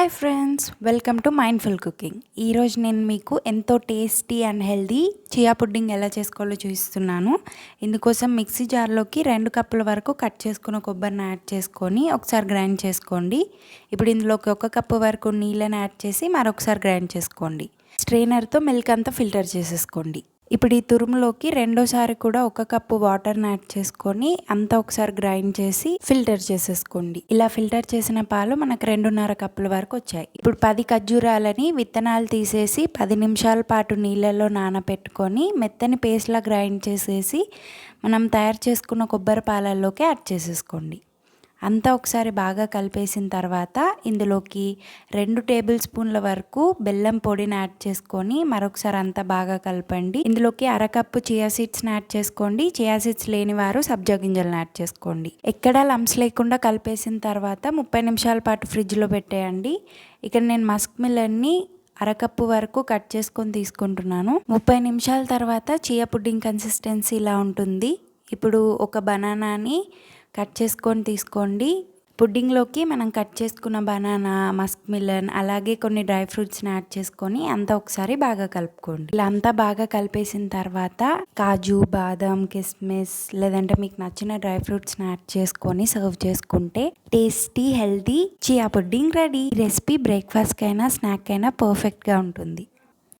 Hi friends welcome to mindful cooking. ఈరోజు నేను మీకు ఎంతో tasty and healthy chia pudding ఎలా చేసుకోవాలో చూపిస్తున్నాను. ఇందుకోసం మిక్సీ జార్లోకి రెండు కప్పుల వరకు కట్ చేసుకున్న కొబ్బరిని యాడ్ చేసుకొని ఒకసారి గ్రైండ్ చేసుకోండి. ఇప్పుడు ఇందులోకి ఒక కప్పు వరకు నీళ్ళని యాడ్ చేసి మరొకసారి గ్రైండ్ చేసుకోండి. స్ట్రెయినర్తో మిల్క్ అంతా ఫిల్టర్ చేసేసుకోండి. ఇప్పుడు ఈ తురుములోకి రెండోసారి కూడా ఒక కప్పు వాటర్ని యాడ్ చేసుకొని అంతా ఒకసారి గ్రైండ్ చేసి ఫిల్టర్ చేసేసుకోండి. ఇలా ఫిల్టర్ చేసిన పాలు మనకు రెండున్నర కప్పుల వరకు వచ్చాయి. ఇప్పుడు పది ఖర్జూరాలని విత్తనాలు తీసేసి పది నిమిషాల పాటు నీళ్ళల్లో నానబెట్టుకొని మెత్తని పేస్ట్లా గ్రైండ్ చేసేసి మనం తయారు చేసుకున్న కొబ్బరి పాలల్లోకి యాడ్ చేసేసుకోండి. అంతా ఒకసారి బాగా కలిపేసిన తర్వాత ఇందులోకి రెండు టేబుల్ స్పూన్ల వరకు బెల్లం పొడిని యాడ్ చేసుకొని మరొకసారి అంతా బాగా కలపండి. ఇందులోకి అరకప్పు చియా సీడ్స్ని యాడ్ చేసుకోండి. చియా సీడ్స్ లేని వారు సబ్జా గింజలను యాడ్ చేసుకోండి. ఎక్కడా లంప్స్ లేకుండా కలిపేసిన తర్వాత ముప్పై నిమిషాల పాటు ఫ్రిడ్జ్లో పెట్టేయండి. ఇక్కడ నేను మస్క్ మిల్లర్ని అరకప్పు వరకు కట్ చేసుకొని తీసుకుంటున్నాను. ముప్పై నిమిషాల తర్వాత చియా పుడ్డింగ్ కన్సిస్టెన్సీ ఇలా ఉంటుంది. ఇప్పుడు ఒక బనానాని కట్ చేసుకొని తీసుకోండి. పుడ్డింగ్లోకి మనం కట్ చేసుకున్న బనానా మస్క్ మిలన్ అలాగే కొన్ని డ్రై ఫ్రూట్స్ని యాడ్ చేసుకొని అంతా ఒకసారి బాగా కలుపుకోండి. ఇలా అంతా బాగా కలిపేసిన తర్వాత కాజు బాదం కిస్మిస్ లేదంటే మీకు నచ్చిన డ్రై ఫ్రూట్స్ని యాడ్ చేసుకొని సర్వ్ చేసుకుంటే tasty healthy chia pudding ready. Recipe బ్రేక్ఫాస్ట్కి అయినా స్నాక్ అయినా పర్ఫెక్ట్గా ఉంటుంది.